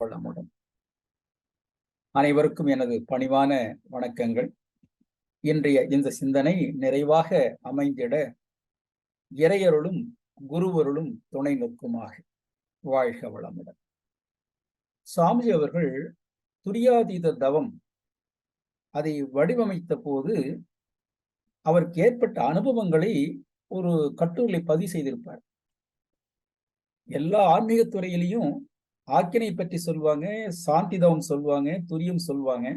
வளமுடன் அனைவருக்கும் எனது பணிவான வணக்கங்கள். இன்றைய இந்த சிந்தனை நிறைவாக அமைந்திட இறையருளும் குருவருளும் துணை நிற்குமாக. வாழ்க வளமுடன். சாமிஜி அவர்கள் துரியாதீத தவம் அதை வடிவமைத்த போது அவருக்கு ஏற்பட்ட அனுபவங்களை ஒரு கட்டுரை பதிவு செய்திருப்பார். எல்லா ஆன்மீக துறையிலையும் ஆக்கினை பற்றி சொல்லுவாங்க சாந்திதவம் சொல்லுவாங்க துரியம் சொல்லுவாங்க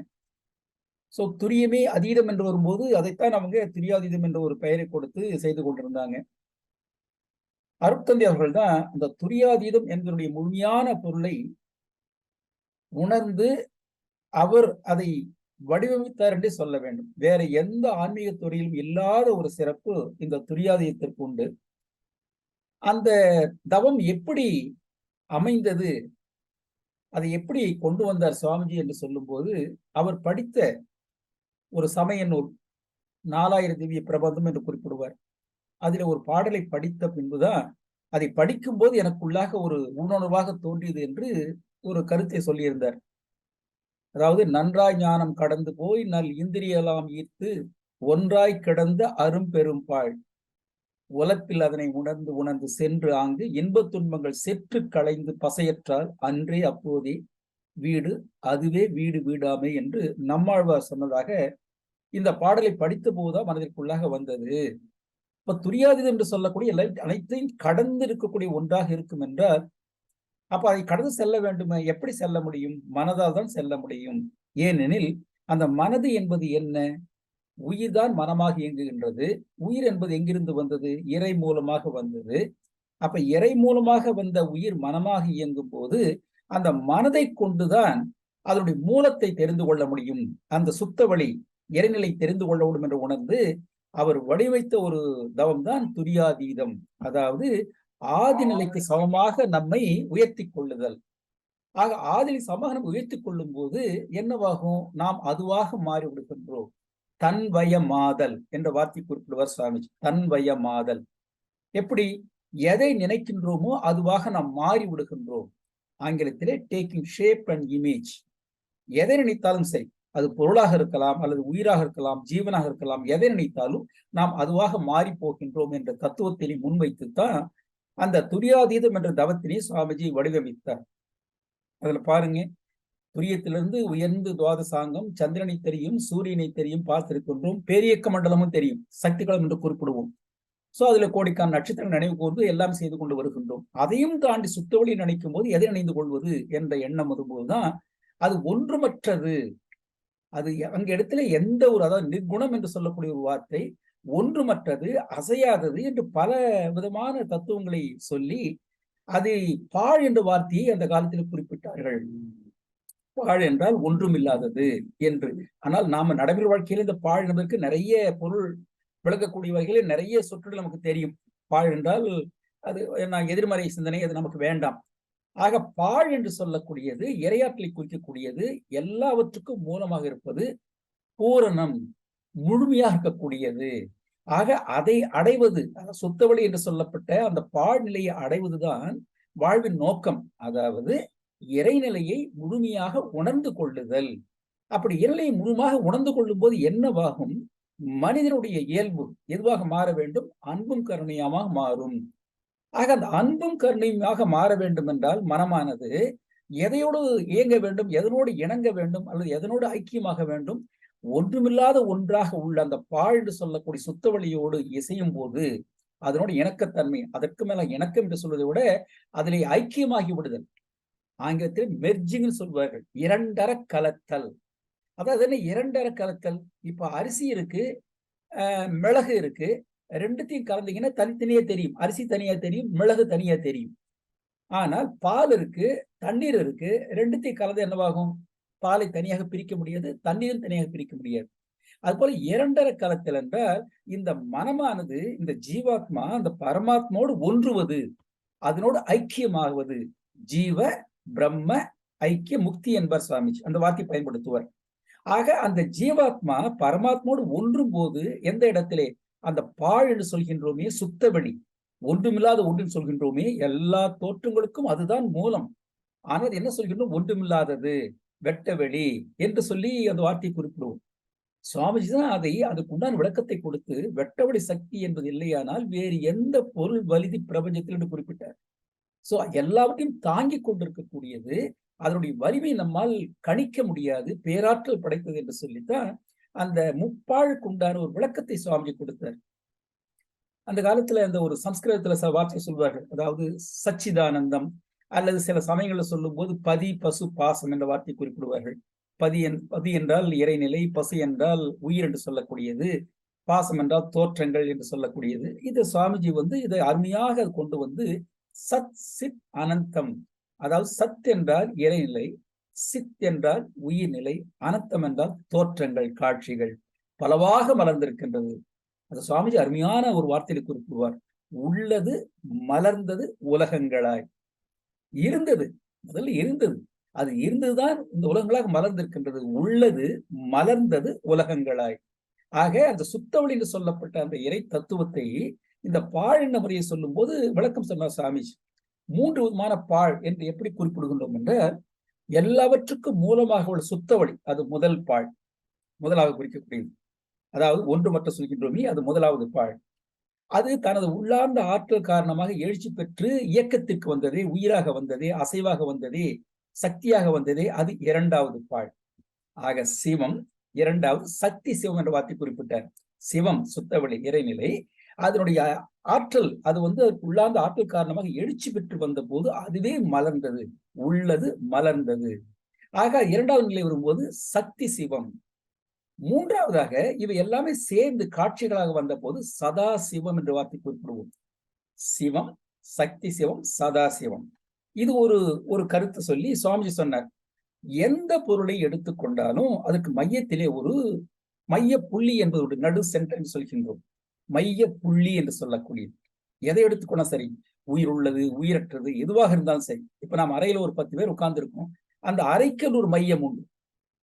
ஸோ துரியமே அதீதம் என்று வரும்போது அதைத்தான் அவங்க துரியாதீதம் என்ற ஒரு பெயரை கொடுத்து செய்து கொண்டிருந்தாங்க. அருட்தந்தை அவர்கள் தான் அந்த துரியாதீதம் என்பதனுடைய முழுமையான பொருளை உணர்ந்து அவர் அதை வடிவமைத்தார் என்றே சொல்ல வேண்டும். வேற எந்த ஆன்மீக துறையிலும் இல்லாத ஒரு சிறப்பு இந்த துரியாதீதத்திற்கு உண்டு. அந்த தவம் எப்படி அமைந்தது? அதை எப்படி கொண்டு வந்தார் சுவாமிஜி என்று சொல்லும்போது அவர் படித்த ஒரு சமய நூல் நாலாயிரம் திவ்ய பிரபந்தம் என்று குறிப்பிடுவார். அதில் ஒரு பாடலை படித்த பின்புதான் அதை படிக்கும்போது எனக்குள்ளாக ஒரு உணர்வாக தோன்றியது என்று ஒரு கருத்தை சொல்லியிருந்தார். அதாவது நன்றாய் ஞானம் கடந்து போய் நல் இந்திரியெல்லாம் ஈர்த்து ஒன்றாய் கிடந்த அரும்பெரும்பாழ் உலப்பில் அதனை உணர்ந்து உணர்ந்து சென்று ஆங்கு இன்பத் துன்பங்கள் செற்று களைந்து பசையற்றால் அன்றே அப்போதே வீடு அதுவே வீடு வீடாமை என்று நம்மாழ்வார் சொன்னதாக இந்த பாடலை படித்த போதுதான் மனதிற்குள்ளாக வந்தது. இப்ப துரியாதது என்று சொல்லக்கூடிய எல்லா அனைத்தையும் கடந்து இருக்கக்கூடிய ஒன்றாக இருக்கும் என்றால் அப்ப அதை கடந்து செல்ல வேண்டுமே? எப்படி செல்ல முடியும்? மனதால் தான் செல்ல முடியும். ஏனெனில் அந்த மனது என்பது என்ன? உயிர் தான் மனமாக இயங்குகின்றது. உயிர் என்பது எங்கிருந்து வந்தது? இறை மூலமாக வந்தது. அப்ப இறை மூலமாக வந்த உயிர் மனமாக இயங்கும் போது அந்த மனதை கொண்டுதான் அதனுடைய மூலத்தை தெரிந்து கொள்ள முடியும். அந்த சுத்த வழி இறைநிலை தெரிந்து கொள்ள முடியும் என்று உணர்ந்து அவர் வடிவைத்த ஒரு தவம் தான் துரியாதீதம். அதாவது ஆதி நிலைக்கு சமமாக நம்மை உயர்த்தி கொள்ளுதல். ஆக ஆதிலை சமமாக நம்ம உயர்த்தி கொள்ளும் போது என்னவாகும்? நாம் அதுவாக மாறி விடுகின்றோம் தன்வய மாதல் என்ற வார்த்தை குறிப்பிடுவார் சுவாமிஜி. தன்வய மாதல் எப்படி எதை நினைக்கின்றோமோ அதுவாக நாம் மாறி விடுகின்றோம். ஆங்கிலத்திலே டேக்கிங் ஷேப் அண்ட் இமேஜ் எதை நினைத்தாலும் சரி அது பொருளாக இருக்கலாம் அல்லது உயிராக இருக்கலாம் ஜீவனாக இருக்கலாம் எதை நினைத்தாலும் நாம் அதுவாக மாறி போகின்றோம் என்ற தத்துவத்தினை முன்வைத்துத்தான் அந்த துரியாதீதம் என்ற தவத்தினை சுவாமிஜி வடிவமைத்தார். அதுல பாருங்க துரியத்திலிருந்து உயர்ந்து துவாதசாங்கம் சந்திரனை தெரியும் சூரியனை தெரியும் பார்த்திருக்கின்றோம் பேரியக்க மண்டலமும் தெரியும் சக்திகளம் என்று குறிப்பிடுவோம். சோ அதுல கோடிக்கான நட்சத்திரம் நினைவு கூர்ந்து எல்லாம் செய்து கொண்டு வருகின்றோம். அதையும் தாண்டி சுத்தவழி நினைக்கும் போது எதை நினைந்து கொள்வது என்ற எண்ணம் வரும்போதுதான் அது ஒன்றுமற்றது. அது அங்க இடத்துல எந்த ஒரு அதாவது நிர்குணம் என்று சொல்லக்கூடிய ஒரு வார்த்தை ஒன்றுமற்றது அசையாதது என்று பல விதமான தத்துவங்களை சொல்லி அதை பாழ் என்ற வார்த்தையை அந்த காலத்தில் குறிப்பிட்டார்கள். பாழ் என்றால் ஒன்றும் இல்லாதது என்று. ஆனால் நாம நடைமுறை வாழ்க்கையில இந்த பாழ் என்பதற்கு நிறைய பொருள் விளக்கக்கூடிய வகையில் நிறைய சொற்கள் நமக்கு தெரியும். பாழ் என்றால் அது நான் எதிர்மறை சிந்தனை அது நமக்கு வேண்டாம். ஆக பாழ் என்று சொல்லக்கூடியது இரையாற்றலை குறிக்கக்கூடியது எல்லாவற்றுக்கும் மூலமாக இருப்பது பூரணம் முழுமையாக இருக்கக்கூடியது. ஆக அதை அடைவது சுத்தவழி என்று சொல்லப்பட்ட அந்த பாழ் நிலையை அடைவதுதான் வாழ்வின் நோக்கம். அதாவது இறைநிலையை முழுமையாக உணர்ந்து கொள்ளுதல். அப்படி இறைநிலையை முழுமையாக உணர்ந்து கொள்ளும் போது என்னவாகும்? மனிதனுடைய இயல்பு எதுவாக மாற வேண்டும்? அன்பும் கருணையமாக மாறும். ஆக அந்த அன்பும் கருணையுமாக மாற வேண்டும் என்றால் மனமானது எதையோடு இயங்க வேண்டும்? எதனோடு இணங்க வேண்டும்? அல்லது எதனோடு ஐக்கியமாக வேண்டும்? ஒன்றுமில்லாத ஒன்றாக உள்ள அந்த பாழ் என்று சொல்லக்கூடிய சுத்தவழியோடு இசையும் போது அதனோட இணக்கத்தன்மை அதற்கு மேல இணக்கம் என்று சொல்வதை விட அதிலே ஐக்கியமாகி விடுதல். ஆங்கிலத்தில் மெர்ஜிங்னு சொல்வார்கள். இரண்டர கலத்தல். அதாவது என்ன? இரண்டர கலத்தல். இப்ப அரிசி இருக்கு மிளகு இருக்கு. ரெண்டுத்தையும் கலந்தீங்கன்னா தனித்தனியா தெரியும். அரிசி தனியா தெரியும் மிளகு தனியா தெரியும். ஆனால் பால் இருக்கு தண்ணீர் இருக்கு. ரெண்டுத்தையும் கலந்து என்னவாகும்? பாலை தனியாக பிரிக்க முடியாது தண்ணீரும் தனியாக பிரிக்க முடியாது. அது போல இரண்டர கலத்தில் என்றால் இந்த மனமானது இந்த ஜீவாத்மா அந்த பரமாத்மாவோடு ஒன்றுவது அதனோடு ஐக்கியமாகுவது. ஜீவ பிரம்ம ஐக்கிய முக்தி என்பார் சுவாமிஜி. அந்த வார்த்தை பயன்படுத்துவார். ஆக அந்த ஜீவாத்மா பரமாத்மாவோடு ஒன்றும் போது எந்த இடத்திலே? அந்த பாழ் என்று சொல்கின்றோமே சுத்தவெளி ஒன்றுமில்லாத ஒன்றுன்னு சொல்கின்றோமே எல்லா தோற்றங்களுக்கும் அதுதான் மூலம். ஆனால் என்ன சொல்கின்றோம்? ஒன்றுமில்லாதது வெட்டவெளி என்று சொல்லி அந்த வார்த்தையை குறிப்பிடுவோம். சுவாமிஜி தான் அதை அதுக்கு உண்டான விளக்கத்தை கொடுத்து வெட்டவெளி சக்தி என்பது இல்லையானால் வேறு எந்த பொருள் வலிதி பிரபஞ்சத்தில் என்று குறிப்பிட்டார். சோ எல்லாவற்றையும் தாங்கி கொண்டிருக்கக்கூடியது அதனுடைய வலிமை நம்மால் கணிக்க முடியாது பேராற்றல் படைத்தது என்று சொல்லித்தான் அந்த முப்பாழுக்கு உண்டான ஒரு விளக்கத்தை சுவாமிஜி கொடுத்தார். அந்த காலத்துல அந்த ஒரு சம்ஸ்கிருதத்துல சில வார்த்தை சொல்வார்கள். அதாவது சச்சிதானந்தம் அல்லது சில சமயங்களில் சொல்லும் போது பதி பசு பாசம் என்ற வார்த்தை குறிப்பிடுவார்கள். பதி என் பதி என்றால் இறைநிலை பசு என்றால் உயிர் என்று சொல்லக்கூடியது பாசம் என்றால் தோற்றங்கள் என்று சொல்லக்கூடியது. இது சுவாமிஜி வந்து இதை அருமையாக கொண்டு வந்து சத் சித் அனந்தம். அதாவது சத் என்றால் இறைநிலை சித் என்றால் உயிர்நிலை அனந்தம் என்றால் தோற்றங்கள் காட்சிகள். பலவாக மலர்ந்திருக்கின்றது. அது சுவாமிஜி அருமையான ஒரு வார்த்தையில் குறிப்பிடுவார். உள்ளது மலர்ந்தது உலகங்களாய். இருந்தது முதல்ல இருந்தது. அது இருந்துதான் இந்த உலகங்களாக மலர்ந்திருக்கின்றது. உள்ளது மலர்ந்தது உலகங்களாய். ஆக அந்த சுத்தவழியில் சொல்லப்பட்ட அந்த இறை தத்துவத்தை இந்த பாழ் என்ற முறையை சொல்லும் போது விளக்கம் சொன்னார் சாமிஜி. மூன்று விதமான பாழ் என்று எப்படி குறிப்பிடுகின்றோம் என்ற எல்லாவற்றுக்கும் மூலமாக உள்ள சுத்தவழி அது முதல் பாழ் முதலாக குறிக்கக்கூடியது. அதாவது ஒன்று மட்டும் சொல்கின்றோமே அது முதலாவது பாழ். அது தனது உள்ளார்ந்த ஆற்றல் காரணமாக எழுச்சி பெற்று இயக்கத்திற்கு வந்ததே உயிராக வந்ததே அசைவாக வந்ததே சக்தியாக வந்ததே அது இரண்டாவது பாழ். ஆக சிவம் இரண்டாவது சக்தி சிவம் என்ற வார்த்தை குறிப்பிட்டார். சிவம் சுத்தவெளி இறைநிலை அதனுடைய ஆற்றல் அது வந்து உள்ளார்ந்த ஆற்றல் காரணமாக எழுச்சி பெற்று வந்த போது அதுவே மலர்ந்தது உள்ளது மலர்ந்தது. ஆக இரண்டாவது நிலை வரும்போது சக்தி சிவம். மூன்றாவதாக இவை எல்லாமே சேர்ந்து காட்சிகளாக வந்த போது சதா சிவம் என்ற வார்த்தை குறிப்பிடுவோம். சிவம் சக்தி சிவம் சதா சிவம். இது ஒரு ஒரு கருத்து சொல்லி சுவாமிஜி சொன்னார். எந்த பொருளை எடுத்துக்கொண்டாலும் அதுக்கு மையத்திலே ஒரு மைய புள்ளி என்பது ஒரு நடு சென்டர் என்று சொல்கின்றோம். மைய புள்ளி என்று சொல்லக்கூடியது. எதை எடுத்துக்கொண்டா சரி? உயிர் உள்ளது உயிரற்றது எதுவாக இருந்தாலும் சரி. இப்ப நாம் அறையில ஒரு பத்து பேர் உட்கார்ந்துருக்கோம். அந்த அறைக்கல் ஒரு மையம் உண்டு.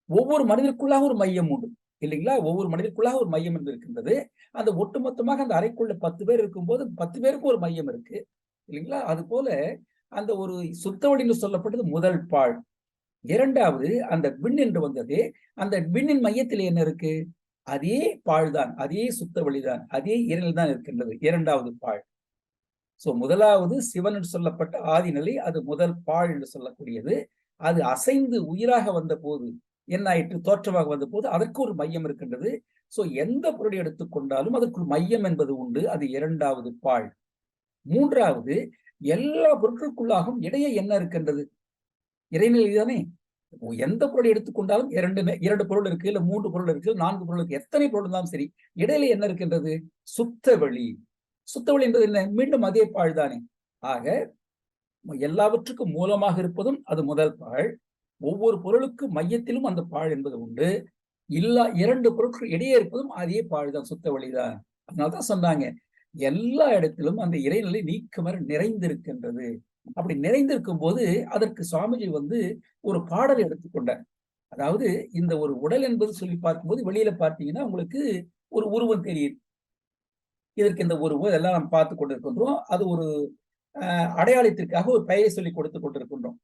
ஒவ்வொரு மனிதருக்குள்ளாக ஒரு மையம் உண்டு. இல்லைங்களா? ஒவ்வொரு மனிதருக்குள்ளாக ஒரு மையம் என்று இருக்கின்றது அந்த ஒட்டுமொத்தமாக அந்த அறைக்குள்ள பத்து பேர் இருக்கும்போது பத்து பேருக்கு ஒரு மையம் இருக்கு. இல்லைங்களா? அது போல அந்த ஒரு சுத்தவழின்னு சொல்லப்பட்டது முதல் பால் இரண்டாவது அந்த விண் என்று வந்தது. அந்த விண்ணின் மையத்தில் என்ன இருக்கு? அதே பாழ்தான் அதே சுத்த வழிதான் அதே இரணில் தான் இருக்கின்றது. இரண்டாவது பாழ். சோ முதலாவது சிவன் என்று சொல்லப்பட்ட ஆதிநிலை அது முதல் பாழ் என்று சொல்லக்கூடியது. அது அசைந்து உயிராக வந்த போது என்ன ஆயிற்று? தோற்றமாக வந்த போது அதற்கு ஒரு மையம் இருக்கின்றது. சோ எந்த பொருளை எடுத்துக்கொண்டாலும் அதற்குள் மையம் என்பது உண்டு. அது இரண்டாவது பாழ். மூன்றாவது எல்லா பொருட்களுக்குள்ளாகவும் இடையே என்ன இருக்கின்றது? இறைநிலை தானே? எந்த பொருள் எடுத்துக்கொண்டாலும் இரண்டு இரண்டு பொருள் இருக்கு இல்ல மூன்று பொருள் இருக்கு நான்கு பொருள் இருக்கு. எத்தனை பொருள் இருந்தாலும் சரி இடையில என்ன இருக்கின்றது? சுத்த வழி சுத்த வழி என்பது என்ன? மீண்டும் அதே பாழ் தானே. ஆக எல்லாவற்றுக்கும் மூலமாக இருப்பதும் அது முதல் பாழ். ஒவ்வொரு பொருளுக்கும் மையத்திலும் அந்த பாழ் என்பது உண்டு. இல்லா இரண்டு பொருட்கள் இடையே இருப்பதும் அதே பாழ் தான் சுத்த வழிதான் அதனால்தான் சொன்னாங்க எல்லா இடத்திலும் அந்த இறைநிலை நீக்கமர நிறைந்திருக்கின்றது. அப்படி நிறைந்திருக்கும் போது அதற்கு சுவாமிஜி வந்து ஒரு பாடலை எடுத்துக்கொண்டார் அதாவது இந்த ஒரு உடல் என்பது சொல்லி பார்க்கும்போது வெளியில பார்த்தீங்கன்னா உங்களுக்கு ஒரு உருவம் தெரியுது. இதற்கு இந்த உருவம் இதெல்லாம் நாம் பார்த்து கொண்டிருக்கின்றோம். அது ஒரு அடையாளத்திற்காக ஒரு பெயரை சொல்லி கொடுத்து கொண்டிருக்கின்றோம்.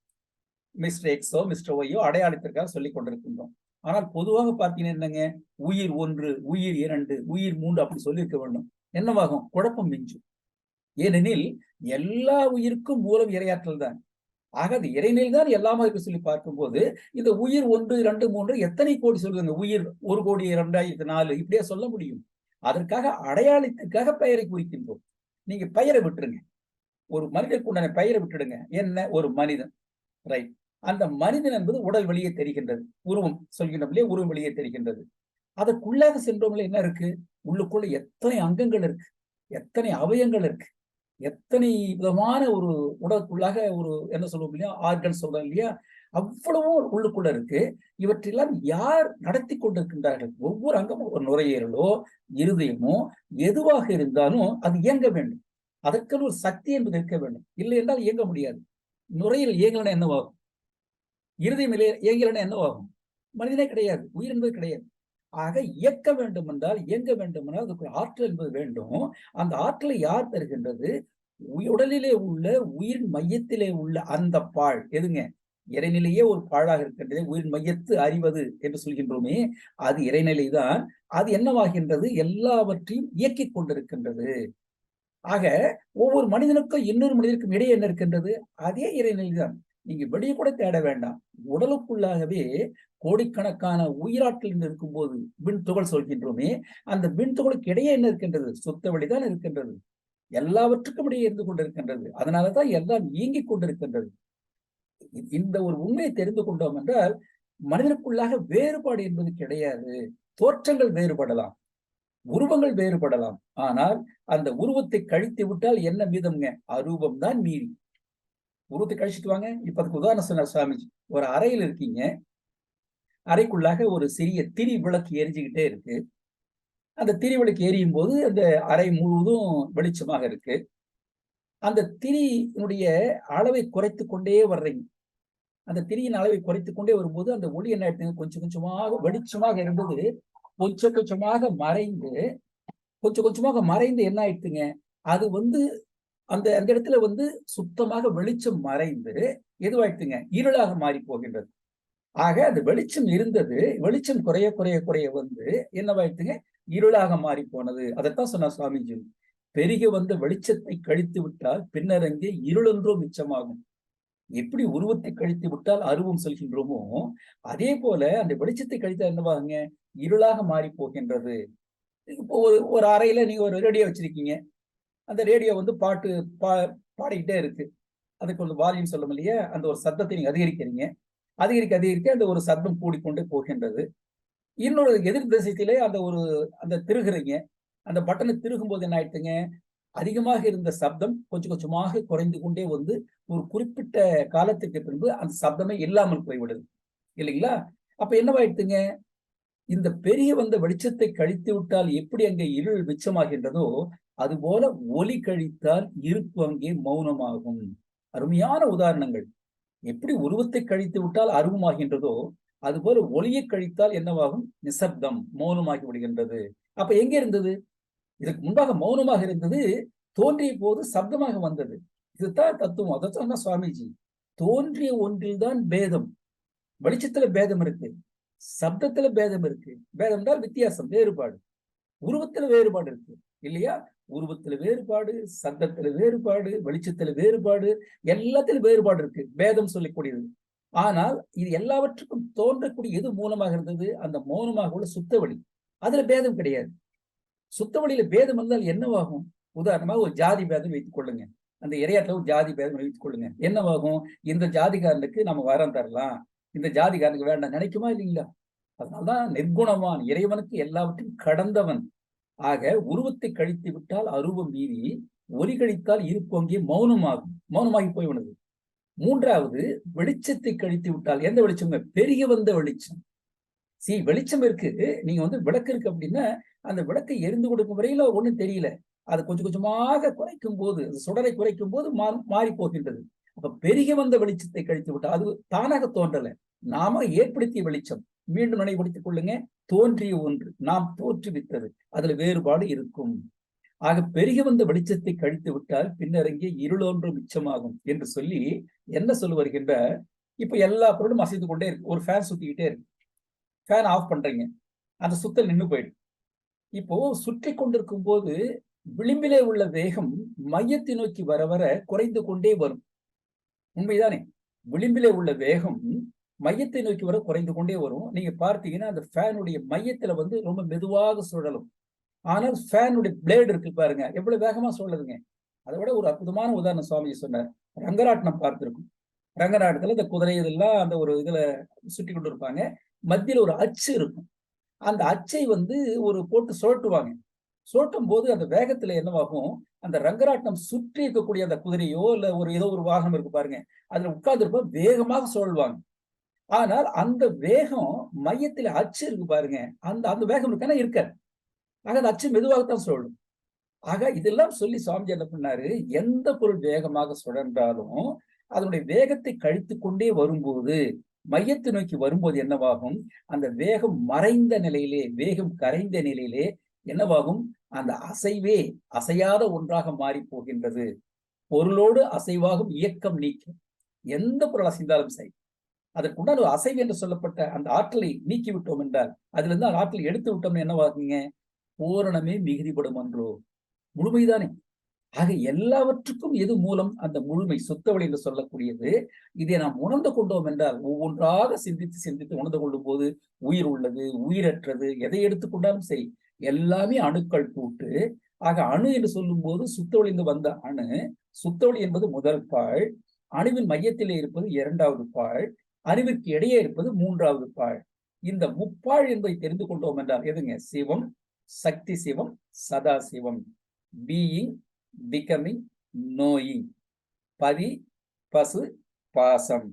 மிஸ்டர் எக்ஸோ மிஸ்டர் ஒய்யோ அடையாளத்திற்காக சொல்லி கொண்டிருக்கின்றோம். ஆனால் பொதுவாக பார்த்தீங்கன்னா என்னங்க? உயிர் ஒன்று உயிர் இரண்டு உயிர் மூன்று அப்படி சொல்லியிருக்க வேண்டும். என்னவாகும்? குழப்பம் மிஞ்சும். ஏனெனில் எல்லா உயிருக்கும் மூலம் இரையாற்றல் தான். ஆக அது இறைநிலை தான் எல்லாமே இருக்கு சொல்லி பார்க்கும்போது இந்த உயிர் ஒன்று இரண்டு மூன்று எத்தனை கோடி சொல்லுங்க உயிர் ஒரு கோடி இரண்டாயிரத்தி நாலு இப்படியே சொல்ல முடியும். அதற்காக அடையாளத்துக்காக பெயரை குறிக்கின்றோம். நீங்க பெயரை விட்டுருங்க. ஒரு மனிதனுக்கு உண்டான பெயரை விட்டுடுங்க. என்ன? ஒரு மனிதன். ரைட் அந்த மனிதன் என்பது உடல் வெளியே தெரிகின்றது. உருவம் சொல்கின்றபடியே உருவம் வெளியே தெரிகின்றது. அதற்குள்ளாக சென்றோம்ல என்ன இருக்கு? உள்ளுக்குள்ள எத்தனை அங்கங்கள் இருக்கு? எத்தனை அவயங்கள் இருக்கு? எத்தனை விதமான ஒரு உடலுக்குள்ளாக ஒரு என்ன சொல்லுவோம் இல்லையா? ஆர்கன் சொல்றோம் இல்லையா? அவ்வளவும் உள்ளுக்குள்ள இருக்கு. இவற்றெல்லாம் யார் நடத்தி கொண்டிருக்கின்றார்கள்? ஒவ்வொரு அங்கமும் ஒரு நுரையீரலோ இருதயமோ எதுவாக இருந்தாலும் அது இயங்க வேண்டும். அதற்கென ஒரு சக்தி என்பது இருக்க வேண்டும். இல்லை என்றால் இயங்க முடியாது. நுரையீரல் இயங்கலன்னா என்னவாகும்? இருதயம் இயங்கலன்னா என்னவாகும்? மனிதனே கிடையாது. உயிர் என்பது கிடையாது. ஆக இயக்க வேண்டும் என்றால் இயங்க வேண்டும் என்றால் அதுக்கு ஆற்றல் என்பது வேண்டும். அந்த ஆற்றலை யார் தருகின்றது? உடலிலே உள்ள உயிர் மையத்திலே உள்ள அந்த பால் எதுங்க? இறைநிலையே ஒரு பாழாக இருக்கின்றது உயிர் மையத்து அறிவது என்று சொல்கின்றோமே. அது இறைநிலை தான் அது என்னவாகின்றது? எல்லாவற்றையும் இயக்கிக் கொண்டிருக்கின்றது. ஆக ஒவ்வொரு மனிதனுக்கும் இன்னொரு மனிதனுக்கும் இடையே என்ன இருக்கின்றது? அதே இறைநிலை தான் நீங்க வெளியே கூட தேட வேண்டாம். உடலுக்குள்ளாகவே கோடிக்கணக்கான உயிராற்றல் இருக்கும்போது விண் துகள் சொல்கின்றோமே அந்த விண் துகளுக்கு இடையே என்ன இருக்கின்றது? சுத்த வழிதான் இருக்கின்றது. எல்லாவற்றுக்கும் இடையே இருந்து கொண்டிருக்கின்றது. அதனாலதான் எல்லாம் இயங்கிக் கொண்டிருக்கின்றது. இந்த ஒரு உண்மையை தெரிந்து கொண்டோம் என்றால் மனிதனுக்குள்ளாக வேறுபாடு என்பது கிடையாது. தோற்றங்கள் வேறுபடலாம். உருவங்கள் வேறுபடலாம். ஆனால் அந்த உருவத்தை கழித்து விட்டால் என்ன மீதம்ங்க? அரூபம் தான் மீறி. உருவத்தை கழிச்சிட்டு வாங்க. இப்ப அதுக்கு உதாரணம் சொன்னார் சுவாமிஜி. ஒரு அறையில் இருக்கீங்க. அறைக்குள்ளாக ஒரு சிறிய திரி விளக்கு எரிஞ்சுக்கிட்டே இருக்கு. அந்த திரி விளக்கு எரியும் போது அந்த அறை முழுவதும் வெளிச்சமாக இருக்கு. அந்த திரியினுடைய அளவை குறைத்து கொண்டே வர்றீங்க. அந்த திரியின் அளவை குறைத்து கொண்டே வரும்போது அந்த ஒளி என்ன ஆயிடுதுங்க? கொஞ்சம் கொஞ்சமாக வெளிச்சமாக இருந்தது. கொஞ்சம் கொஞ்சமாக மறைந்து கொஞ்சம் கொஞ்சமாக மறைந்து என்ன ஆயிடுத்துங்க அது வந்து அந்த அந்த இடத்துல வந்து சுத்தமாக வெளிச்சம் மறைந்து எதுவாயிடுத்துங்க இருளாக மாறி போகின்றது ஆக அந்த வெளிச்சம் இருந்தது வெளிச்சம் குறைய குறைய குறைய வந்து என்னவாயிடுத்துங்க இருளாக மாறி போனது அதைத்தான் சொன்னார் சுவாமிஜி. பெருக வந்த வெளிச்சத்தை கழித்து விட்டால் பின்னர் அங்கே இருளென்றோ மிச்சமாகும். எப்படி உருவத்தை கழித்து விட்டால் அருவம் சொல்கின்றோமோ அதே போல அந்த வெளிச்சத்தை கழித்தால் என்னவாகுங்க இருளாக மாறி போகின்றது இப்போ ஒரு ஒரு அறையில நீங்க ஒரு ரேடியோ வச்சிருக்கீங்க. அந்த ரேடியோ வந்து பாட்டு பா பாடிக்கிட்டே இருக்கு. அதுக்கு வந்து வால்யூம் சொல்லும் இல்லையா அந்த ஒரு சத்தத்தை நீங்க அதிகரிக்கிறீங்க. அதிகரிக்க அதிகரிக்க அந்த ஒரு சத்தம் கூடிக்கொண்டே போகின்றது. இன்னொரு எதிர் திசையிலே அந்த ஒரு அந்த திருகுறீங்க. அந்த பட்டனை திருகும் போது என்ன ஆயிட்டுங்க அதிகமாக இருந்த சப்தம் கொஞ்சம் கொஞ்சமாக குறைந்து கொண்டே வந்து ஒரு குறிப்பிட்ட காலத்துக்கு பின்பு அந்த சப்தமே இல்லாமல் போய்விடுது. இல்லைங்களா? அப்ப என்னவாயிடுத்துங்க இந்த பெரிய வந்த வெளிச்சத்தை கழித்து விட்டால் எப்படி அங்கே இருள் மிச்சமாகின்றதோ அதுபோல ஒலி கழித்தால் இருப்பு அங்கே மௌனமாகும். அருமையான உதாரணங்கள். எப்படி உருவத்தை கழித்து விட்டால் அருவமாகின்றதோ அதுபோல ஒளியை கழித்தால் என்னவாகும்? நிசப்தம் மௌனமாகி விடுகின்றது அப்ப எங்க இருந்தது? இதுக்கு முன்பாக மௌனமாக இருந்தது தோன்றிய போது சப்தமாக வந்தது. இதுதான் தத்துவம். அதை சொன்ன சுவாமிஜி. தோன்றிய ஒன்றில்தான் பேதம். வெளிச்சத்துல பேதம் இருக்கு. சப்தத்துல பேதம் இருக்கு. பேதம் தான் வித்தியாசம் வேறுபாடு. உருவத்துல வேறுபாடு இருக்கு. இல்லையா? உருவத்துல வேறுபாடு சத்தத்துல வேறுபாடு வெளிச்சத்துல வேறுபாடு எல்லாத்திலும் வேறுபாடு இருக்கு. வேதம் சொல்லக்கூடியது. ஆனால் இது எல்லாவற்றுக்கும் தோன்றக்கூடிய எது மூலமாக இருந்தது? அந்த மௌனமாக உள்ள சுத்தவழி அதுல பேதம் கிடையாது. சுத்த வழியில பேதம் வந்தால் என்னவாகும்? உதாரணமாக ஒரு ஜாதி பேதம் வைத்துக் கொள்ளுங்க. அந்த இரையாட்டில் ஒரு ஜாதி பேதம் வைத்துக் கொள்ளுங்க. என்னவாகும்? இந்த ஜாதிகாரனுக்கு நம்ம வரம் தரலாம். இந்த ஜாதிகாரனுக்கு வேண்டாம். நினைக்குமா இல்லைங்களா? அதனால்தான் நிர்குணவான் இறைவனுக்கு எல்லாவற்றையும் கடந்தவன். ஆக உருவத்தை கழித்து விட்டால் அருவம் மீறி ஒலி கழித்தால் இருப்பங்கே மௌனமாகும் மௌனமாகி போய்விடுது மூன்றாவது வெளிச்சத்தை கழித்து விட்டால் எந்த வெளிச்சம்? பெரிய வந்த வெளிச்சம். சி வெளிச்சம் இருக்கு. நீங்க வந்து விளக்கு இருக்கு அப்படின்னா அந்த விளக்கை எரிந்து கொடுக்கும் வரையில ஒண்ணும் தெரியல. அது கொஞ்சம் கொஞ்சமாக குறைக்கும் போது சுடரை குறைக்கும் போது மாறி போகின்றது. அப்ப பெருகி வந்த வெளிச்சத்தை கழித்து விட்டா அது தானாக தோன்றல. நாம ஏற்படுத்திய வெளிச்சம். மீண்டும் நினைவுபடுத்திக் கொள்ளுங்க. தோன்றிய ஒன்று. நாம் தோற்றுவித்தது. அதுல வேறுபாடு இருக்கும். ஆக பெருகி வந்த வெளிச்சத்தை கழித்து விட்டால் பின்னரங்கே இருளொன்று மிச்சமாகும் என்று சொல்லி என்ன சொல்லு வருகின்ற இப்ப எல்லா பொருளும் அசைந்து கொண்டே இருக்கு. ஒரு ஃபேன் சுத்திக்கிட்டே இருக்கு. ஃபேன் ஆஃப் பண்றீங்க. அந்த சுத்தல் நின்று போயிடும் இப்போ சுற்றி கொண்டிருக்கும் போது விளிம்பிலே உள்ள வேகம் மையத்தை நோக்கி வர வர குறைந்து கொண்டே வரும். உண்மைதானே? விளிம்பிலே உள்ள வேகம் மையத்தை நோக்கி வர குறைந்து கொண்டே வரும். நீங்க பார்த்தீங்கன்னா அந்த ஃபேனுடைய மையத்துல வந்து ரொம்ப மெதுவாக சுழலும். ஆனால் ஃபேனுடைய பிளேடு இருக்கு பாருங்க. எவ்வளவு வேகமா சுழலுதுங்க? அதை விட ஒரு அற்புதமான உதாரணம் சுவாமி சொன்னார். ரங்கராட்டினம் பார்த்திருக்கும். ரங்கராட்டத்துல இந்த குதிரை இதெல்லாம் அந்த ஒரு இதுல சுட்டி கொண்டு இருப்பாங்க மத்தியில் ஒரு அச்சு இருக்கும். அந்த அச்சை வந்து ஒரு போட்டு சுழட்டுவாங்க. சுழட்டும் போது அந்த வேகத்துல என்னவாகும்? அந்த ரங்கராட்டம் சுற்றி இருக்கக்கூடிய அந்த குதிரையோ இல்ல ஒரு ஏதோ ஒரு வாகனம் இருக்கு பாருங்க. அதுல உட்கார்ந்துருப்ப வேகமாக சுழல்வாங்க ஆனால் அந்த வேகம் மையத்துல அச்சு இருக்கு பாருங்க. அந்த அந்த வேகம் இருக்கான இருக்காது. ஆக அந்த அச்சு மெதுவாகத்தான் சுழலும் ஆக இதெல்லாம் சொல்லி சுவாமிஜி என்ன பண்ணாரு? எந்த பொருள் வேகமாக சுழன்றாலும் அதனுடைய வேகத்தை கழித்து கொண்டே வரும்போது மையத்தை நோக்கி வரும்போது என்னவாகும்? அந்த வேகம் மறைந்த நிலையிலே வேகம் கரைந்த நிலையிலே என்னவாகும்? அந்த அசைவே அசையாத ஒன்றாக மாறி போகின்றது. பொருளோடு அசைவாகும் இயக்கம் நீக்கும் எந்த பொருள் அசைந்தாலும் சரி. அதற்குண்டான ஒரு அசைவு என்று சொல்லப்பட்ட அந்த ஆற்றலை நீக்கி விட்டோம் என்றால் அதிலிருந்து அந்த ஆற்றலை எடுத்து விட்டோம்னு என்னவாகுங்க பூரணமே மிகுதிப்படும் என்றோ முழுமைதானே. ஆக எல்லாவற்றுக்கும் எது மூலம் அந்த முழுமை சுத்தவழி என்று சொல்லக்கூடியது? இதை நாம் உணர்ந்து கொண்டோம் என்றால் ஒவ்வொன்றாக சிந்தித்து சிந்தித்து உணர்ந்து கொள்ளும் போது உயிர் உள்ளது உயிரற்றது எதை எடுத்துக்கொண்டாலும் சரி. எல்லாமே அணுக்கள் கூட்டு. ஆக அணு என்று சொல்லும் போது சுத்தவழிந்து வந்த அணு. சுத்தவழி என்பது முதல் பால் அணுவின் மையத்திலே இருப்பது இரண்டாவது பால் அணுவிற்கு இடையே இருப்பது மூன்றாவது பால் இந்த முப்பாள் என்பதை தெரிந்து கொண்டோம் என்றால் எதுங்க? சிவம் சக்தி சிவம் சதா சிவம். பீயிங் பிகமிங் நோயிங் பதி பசு பாசம்.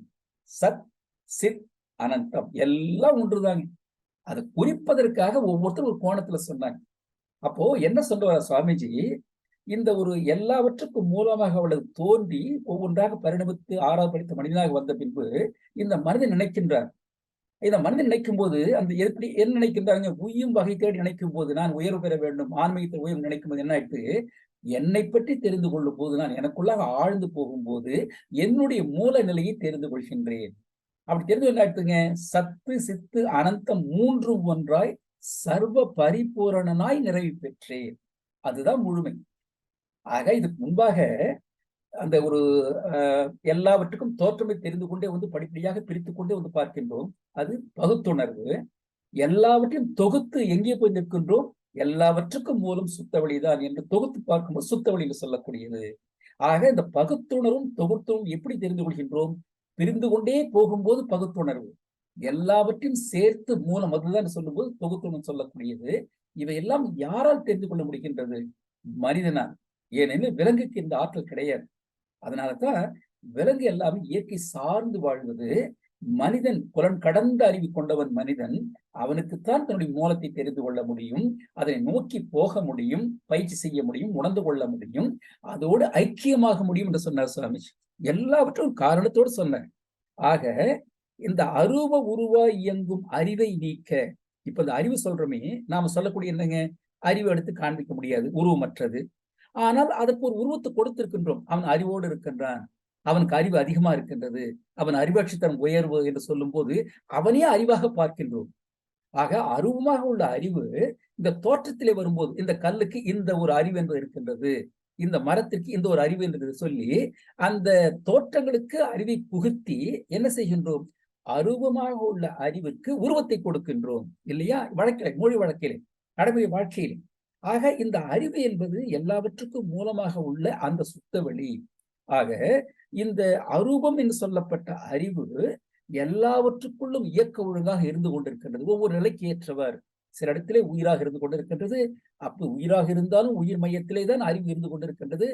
சத் சித் அனந்தம். எல்லாம் ஒன்றுதாங்க. அதை குறிப்பதற்காக ஒவ்வொருத்தரும் ஒரு கோணத்துல சொன்னாங்க. அப்போ என்ன சொல்றார் சுவாமிஜி? இந்த ஒரு எல்லாவற்றுக்கும் மூலமாக அவளது தோன்றி ஒவ்வொன்றாக பரிணமித்து ஆறாவது படித்த மனிதனாக வந்த பின்பு இந்த மனிதன் நினைக்கின்றார். இந்த மனிதன் நினைக்கும் போது அந்த எப்படி என்ன நினைக்கின்றாங்க உயும் வகை தேடி நினைக்கும் போது நான் உயர்வு பெற வேண்டும் ஆன்மீகத்தை உயர்வு நினைக்கும் போது என்ன ஆயிட்டு என்னை பற்றி தெரிந்து கொள்ளும் போது நான் எனக்குள்ளாக ஆழ்ந்து போகும்போது என்னுடைய மூல நிலையை தெரிந்து கொள்கின்றேன். அப்படி தெரிஞ்சு என்ன சத்து சித்து அனந்தம் மூன்றும் ஒன்றாய் சர்வ பரிபூரணனாய் நிறைவு பெற்றேன். அதுதான் முழுமை. ஆக இதுக்கு முன்பாக அந்த ஒரு எல்லாவற்றுக்கும் தோற்றமை தெரிந்து கொண்டே வந்து படிப்படியாக பிரித்து கொண்டே வந்து பார்க்கின்றோம். அது பகுத்துணர்வு. எல்லாவற்றையும் தொகுத்து எங்கே போய் நிற்கின்றோம்? எல்லாவற்றுக்கும் மூலம் சுத்த வழிதான் என்று தொகுத்து பார்க்கும்போது சுத்த வழியில் சொல்லக்கூடியது. ஆக இந்த பகுத்துணரும் தொகுத்தும் எப்படி தெரிந்து கொள்கின்றோம்? பிரிந்து கொண்டே போகும்போது பகுத்துணர்வு. எல்லாவற்றையும் சேர்த்து மூலம் அதுதான் சொல்லும்போது தொகுத்துணர்வு சொல்லக்கூடியது. இவையெல்லாம் யாரால் தெரிந்து கொள்ள முடிகின்றது? மனிதனால். ஏனெனில் விலங்குக்கு இந்த ஆற்றல் கிடையாது. அதனாலதான் விலங்கு எல்லாமே இயற்கை சார்ந்து வாழ்வது மனிதன் புலன் கடந்த அறிவு கொண்டவன் மனிதன் அவனுக்குத்தான் தன்னுடைய மூலத்தை தெரிந்து கொள்ள முடியும் அதனை நோக்கி போக முடியும் பயிற்சி செய்ய முடியும் உணர்ந்து கொள்ள முடியும் அதோடு ஐக்கியமாக முடியும் என்று சொன்னார் சுவாமி எல்லாவற்றும் காரணத்தோடு சொன்னேன். ஆக இந்த அருவ உருவா இயங்கும் அறிவை நீக்க இப்ப இந்த அறிவு சொல்றோமே நாம சொல்லக்கூடிய என்னங்க? அறிவு எடுத்து காண்பிக்க முடியாது உருவமற்றது. ஆனால் அதற்கு ஒரு உருவத்தை கொடுத்திருக்கின்றோம். அவன் அறிவோடு இருக்கின்றான். அவனுக்கு அறிவு அதிகமா இருக்கின்றது. அவன் அறிவாட்சித்தனம் உயர்வு என்று சொல்லும் போது அவனே அறிவாக பார்க்கின்றோம். ஆக அருவமாக உள்ள அறிவு இந்த தோற்றத்திலே வரும்போது இந்த கல்லுக்கு இந்த ஒரு அறிவு என்று இருக்கின்றது. இந்த மரத்திற்கு இந்த ஒரு அறிவு என்று சொல்லி அந்த தோற்றங்களுக்கு அறிவை புகுத்தி என்ன செய்கின்றோம்? அருவமாக உள்ள அறிவுக்கு உருவத்தை கொடுக்கின்றோம் இல்லையா? வழக்கிலே மொழி வழக்கிலே நடைமுறை வாழ்க்கையிலே. ஆக இந்த அறிவு என்பது எல்லாவற்றுக்கும் மூலமாக உள்ள அந்த சுத்த வழி. ஆக இந்த அரூபம் என்று சொல்லப்பட்ட அறிவு எல்லாவற்றுக்குள்ளும் இயக்க ஒழுங்காக இருந்து கொண்டிருக்கின்றது. ஒவ்வொரு நிலைக்கு ஏற்றவர். சில இடத்திலே உயிராக இருந்து கொண்டிருக்கின்றது. அப்படி உயிராக இருந்தாலும் உயிர் மையத்திலே தான் அறிவு இருந்து கொண்டிருக்கின்றது.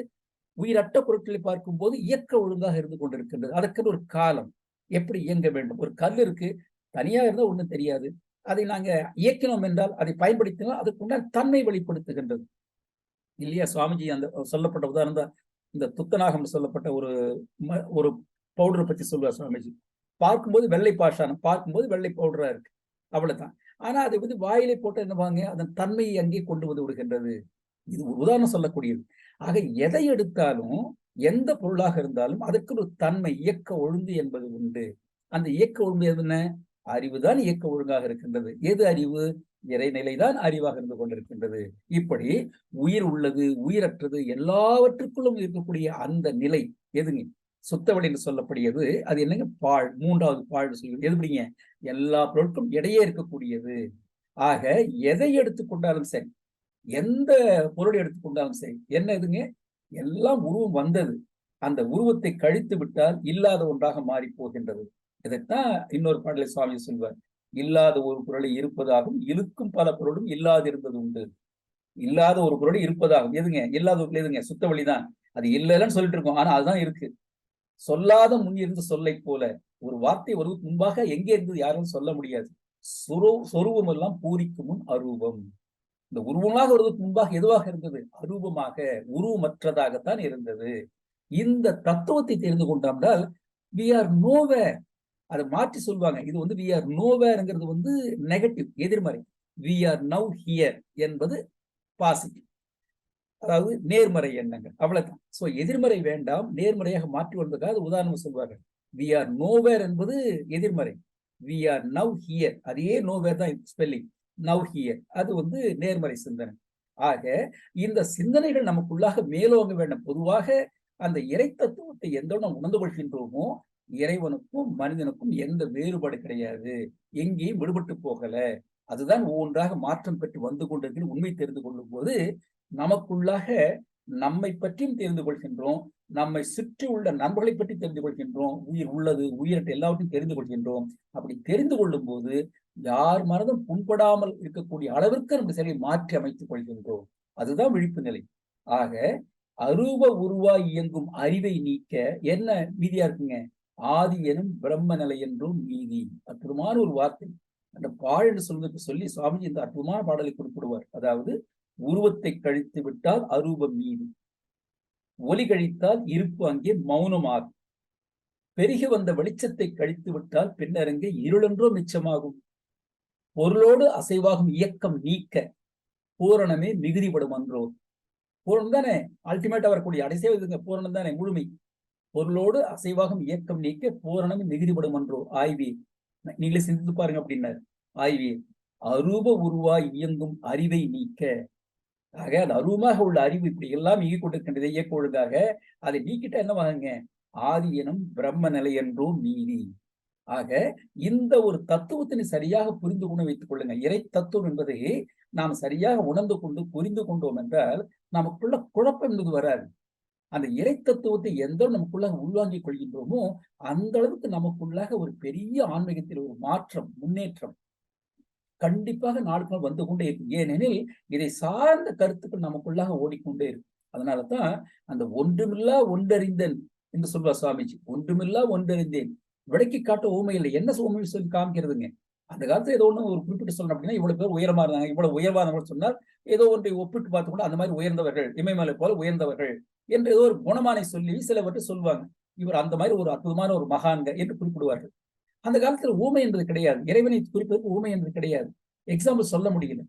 உயிரட்ட பொருட்களை பார்க்கும்போது இயக்க ஒழுங்காக இருந்து கொண்டிருக்கின்றது. அதற்கு ஒரு காலம். எப்படி இயங்க வேண்டும்? ஒரு கல் இருக்கு. தனியா இருந்தா ஒண்ணும் தெரியாது. அதை நாங்க இயக்கினோம் என்றால் அதை பயன்படுத்தினால் அதுக்குண்டான தன்மை வெளிப்படுத்துகின்றது. இல்லையா சுவாமிஜி? அந்த சொல்லப்பட்ட உதாரணம் தான். இந்த துத்தநாகம் சொல்லப்பட்ட ஒரு ஒரு பவுடரை பத்தி சொல்லுவார் சுவாமிஜி. பார்க்கும்போது வெள்ளை பாஷானம் பார்க்கும்போது வெள்ளை பவுடரா இருக்கு. அவ்வளவுதான். ஆனா அதை வந்து வாயிலை போட்டு என்னவாங்க அதன் தன்மையை அங்கே கொண்டு வந்து விடுகின்றது. இது ஒரு உதாரணம் சொல்லக்கூடியது. ஆக எதை எடுத்தாலும் எந்த பொருளாக இருந்தாலும் அதற்கு ஒரு தன்மை இயக்க ஒழுங்கு என்பது உண்டு. அந்த இயக்க ஒழுங்கு என்ன? அறிவுதான் இயக்க ஒழுங்காக இருக்கின்றது. எது அறிவு? இறைநிலைதான் அறிவாக இருந்து கொண்டிருக்கின்றது. இப்படி உயிர் உள்ளது உயிரற்றது எல்லாவற்றுக்குள்ளும் இருக்கக்கூடிய அந்த நிலை எதுங்க? சுத்தவழி என்று சொல்லக்கூடியது அது என்னங்க? பால் மூன்றாவது பாழ் சொல்லி எதுபடிங்க எல்லா பொருட்களும் இடையே இருக்கக்கூடியது. ஆக எதை எடுத்துக்கொண்டாலும் சரி எந்த பொருளை எடுத்துக்கொண்டாலும் சரி என்ன இதுங்க? எல்லாம் உருவம் வந்தது. அந்த உருவத்தை கழித்து விட்டால் இல்லாத ஒன்றாக மாறி போகின்றது. இதைத்தான் இன்னொரு பாடலை சுவாமி சொல்வார். இல்லாத ஒரு பொருளை இருப்பதாகவும் இழுக்கும் பல பொருளும் இல்லாது இருந்தது உண்டு. இல்லாத ஒரு பொருளை இருப்பதாகும் எதுங்க? இல்லாத ஒரு எதுங்க? சுத்த வழிதான் அது இல்லைன்னு சொல்லிட்டு இருக்கோம். ஆனா அதுதான் இருக்கு. சொல்லாத முன் இருந்து சொல்லை போல ஒரு வார்த்தை ஒரு முன்பாக எங்கே இருந்தது யாரும் சொல்ல முடியாது. சுரு சொருவம் எல்லாம் பூரிக்கும் முன் அரூபம். இந்த உருவமாக வருவதற்கு முன்பாக எதுவாக இருந்தது? அரூபமாக உருவமற்றதாகத்தான் இருந்தது. இந்த தத்துவத்தை தெரிந்து கொண்டால் வி ஆர் நோவே அதை மாற்றி சொல்லுவாங்க இது வந்து வி ஆர் நோவேங்கிறது வந்து நெகட்டிவ் எதிர்மறை. வி ஆர் நவ் ஹியர் என்பது பாசிட்டிவ் அதாவது நேர்மறை எண்ணங்கள். அவ்வளவுதான். சோ எதிர்மறை வேண்டாம் நேர்மறையாக மாற்றி வந்ததுக்காக உதாரணம் சொல்வார்கள். வி ஆர் நோவேர் என்பது எதிர்மறை. வி ஆர் நவ் ஹியர் அதே நோவேர் தான் ஸ்பெல்லிங் நவ் ஹியர் அது வந்து நேர்மறை சிந்தனை. ஆக இந்த சிந்தனைகள் நமக்குள்ளாக மேலோங்க வேண்டும். பொதுவாக அந்த இறை தத்துவத்தை எந்த நாம் உணர்ந்து கொள்கின்றோமோ இறைவனுக்கும் மனிதனுக்கும் எந்த வேறுபாடு கிடையாது. எங்கேயும் விடுபட்டு போகல. அதுதான் ஒவ்வொன்றாக மாற்றம் பெற்று வந்து கொண்டிருக்கிற உண்மை தெரிந்து கொள்ளும் போது நமக்குள்ளாக நம்மை பற்றியும் தெரிந்து கொள்கின்றோம். நம்மை சுற்றி உள்ள நண்பர்களை பற்றி தெரிந்து கொள்கின்றோம். உயிர் உள்ளது உயிரற்ற எல்லாவற்றையும் தெரிந்து கொள்கின்றோம். அப்படி தெரிந்து கொள்ளும் போது யார் மனதும் புண்படாமல் இருக்கக்கூடிய அளவிற்கு நம்ம சிலையை மாற்றி அமைத்துக் கொள்கின்றோம். அதுதான் விழிப்பு நிலை. ஆக அரூப உருவாய் இயங்கும் அறிவை நீக்க என்ன மீதியா இருக்குங்க? ஆதி எனும் பிரம்ம நிலை என்றும் மீதி அற்புதமான ஒரு வார்த்தை. அந்த பாடல் சொல்வதற்கு சொல்லி சுவாமிஜி இந்த அற்புதமான பாடலை குறிப்பிடுவார். அதாவது உருவத்தை கழித்து விட்டால் அரூபம் மீது. ஒலி கழித்தால் இருப்பு அங்கே மௌனமாகும். பெருகி வந்த வெளிச்சத்தை கழித்து விட்டால் பின்னரங்கே இருளென்றோ மிச்சமாகும். பொருளோடு அசைவாகும் இயக்கம் நீக்க பூரணமே மிகுதிப்படும் அன்றோ. பூரணம் தானே? அல்டிமேட்டா வரக்கூடிய அடைசே பூரணம் தானே? முழுமை. பொருளோடு அசைவாகும் இயக்கம் நீக்க பூரணமே மிகுதிப்படும் அன்றோ. ஆய்வி. நீங்களே சிந்தித்து பாருங்க அப்படின்னாரு. ஆய்வி. அரூப உருவாய் இயங்கும் அறிவை நீக்க. ஆக அது அருவமாக உள்ள அறிவு இப்படி எல்லாம் இயக்கி கொண்டிருக்கின்றது. இயக்க ஒழுங்காக அதை நீக்கிட்ட என்ன வாங்குங்க? ஆதி எனும் பிரம்ம நிலை என்றும் நீதி. ஆக இந்த ஒரு தத்துவத்தினை சரியாக புரிந்து கொண்டு வைத்துக் கொள்ளுங்க. இறை தத்துவம் என்பதை நாம் சரியாக உணர்ந்து கொண்டு புரிந்து கொண்டோம் என்றால் நமக்குள்ள குழப்பம் என்பது வராது. அந்த இறை தத்துவத்தை எந்த நமக்குள்ளாக உள்வாங்கிக் கொள்கின்றோமோ அந்த அளவுக்கு நமக்குள்ளாக ஒரு பெரிய ஆன்மீகத்தில் ஒரு மாற்றம் முன்னேற்றம் கண்டிப்பாக நாளுக்கு நாள் வந்து கொண்டே இருக்கும். ஏனெனில் இதை சார்ந்த கருத்துக்கள் நமக்குள்ளாக ஓடிக்கொண்டே இருக்கும். அதனால தான் அந்த ஒன்றுமில்லா ஒன்றறிந்தன் என்று சொல்வார் சுவாமிஜி. ஒன்றுமில்லா ஒன்றறிந்தேன். விளக்கி காட்ட ஊமை இல்லை. என்ன ஊமை சொல்லி காமிக்கிறதுங்க? அந்த காலத்துல ஏதோ ஒண்ணு ஒரு குறிப்பிட்டு சொல்லணும் அப்படின்னா இவ்வளவு பேர் உயரமா இருந்தாங்க. இவ்வளவு உயர்வானவர்கள் சொன்னால் ஏதோ ஒன்றை ஒப்பிட்டு பார்த்து கூட அந்த மாதிரி உயர்ந்தவர்கள் இமயமலை போல உயர்ந்தவர்கள் என்று ஏதோ ஒரு குணமானை சொல்லி சிலவற்றை சொல்லுவாங்க இவர் அந்த மாதிரி ஒரு அற்புதமான ஒரு மகான்க என்று குறிப்பிடுவார்கள். அந்த காலத்துல ஊமை என்பது கிடையாது. இறைவனை குறிப்பதற்கு ஊமை என்பது கிடையாது. எக்ஸாம்பிள் சொல்ல முடியல.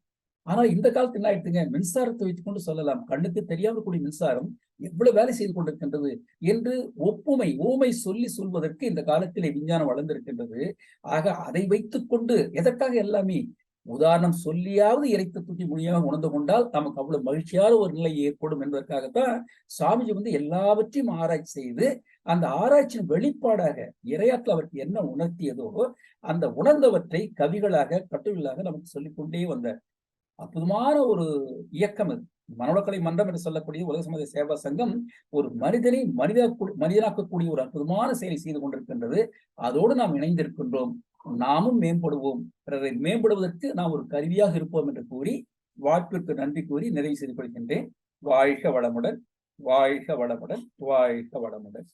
ஆனா இந்த காலத்துல என்ன ஆயிடுத்துங்க மின்சாரத்தை வைத்துக்கொண்டு சொல்லலாம். கண்ணுக்கு தெரியாம கூடிய மின்சாரம் எவ்வளவு வேலை செய்து கொண்டிருக்கின்றது என்று ஒப்புமை ஊமை சொல்லி சொல்வதற்கு இந்த காலத்திலே விஞ்ஞானம் வளர்ந்திருக்கின்றது. ஆக அதை வைத்துக்கொண்டு எதற்காக எல்லாமே உதாரணம் சொல்லியாவது இறைத்து தூக்கி முடியாம உணர்ந்து கொண்டால் நமக்கு அவ்வளவு மகிழ்ச்சியான ஒரு நிலை ஏற்படும் என்பதற்காகத்தான் சாமிஜி வந்து எல்லாவற்றையும் ஆராய்ச்சி செய்து அந்த ஆராய்ச்சியின் வெளிப்பாடாக இறையாற்றில் அவருக்கு என்ன உணர்த்தியதோ அந்த உணர்ந்தவற்றை கவிகளாக கட்டுகளாக நமக்கு சொல்லிக்கொண்டே வந்தார். அற்புதமான ஒரு இயக்கம் அது. மனோடக்கலை மன்றம் என்று சொல்லக்கூடிய உலக சமூக சேவா சங்கம் ஒரு மனிதனை மனித மனிதனாக்கக்கூடிய ஒரு அற்புதமான செயலை செய்து கொண்டிருக்கின்றது. அதோடு நாம் இணைந்திருக்கின்றோம். நாமும் மேம்படுவோம். பிறரை மேம்படுவதற்கு நாம் ஒரு கருவியாக இருப்போம் என்று கூறி வாய்ப்பிற்கு நன்றி கூறி நிறைவு செய்து கொள்கின்றேன். வாழ்க வளமுடன் வாழ்க வளமுடன் வாழ்க வளமுடன்.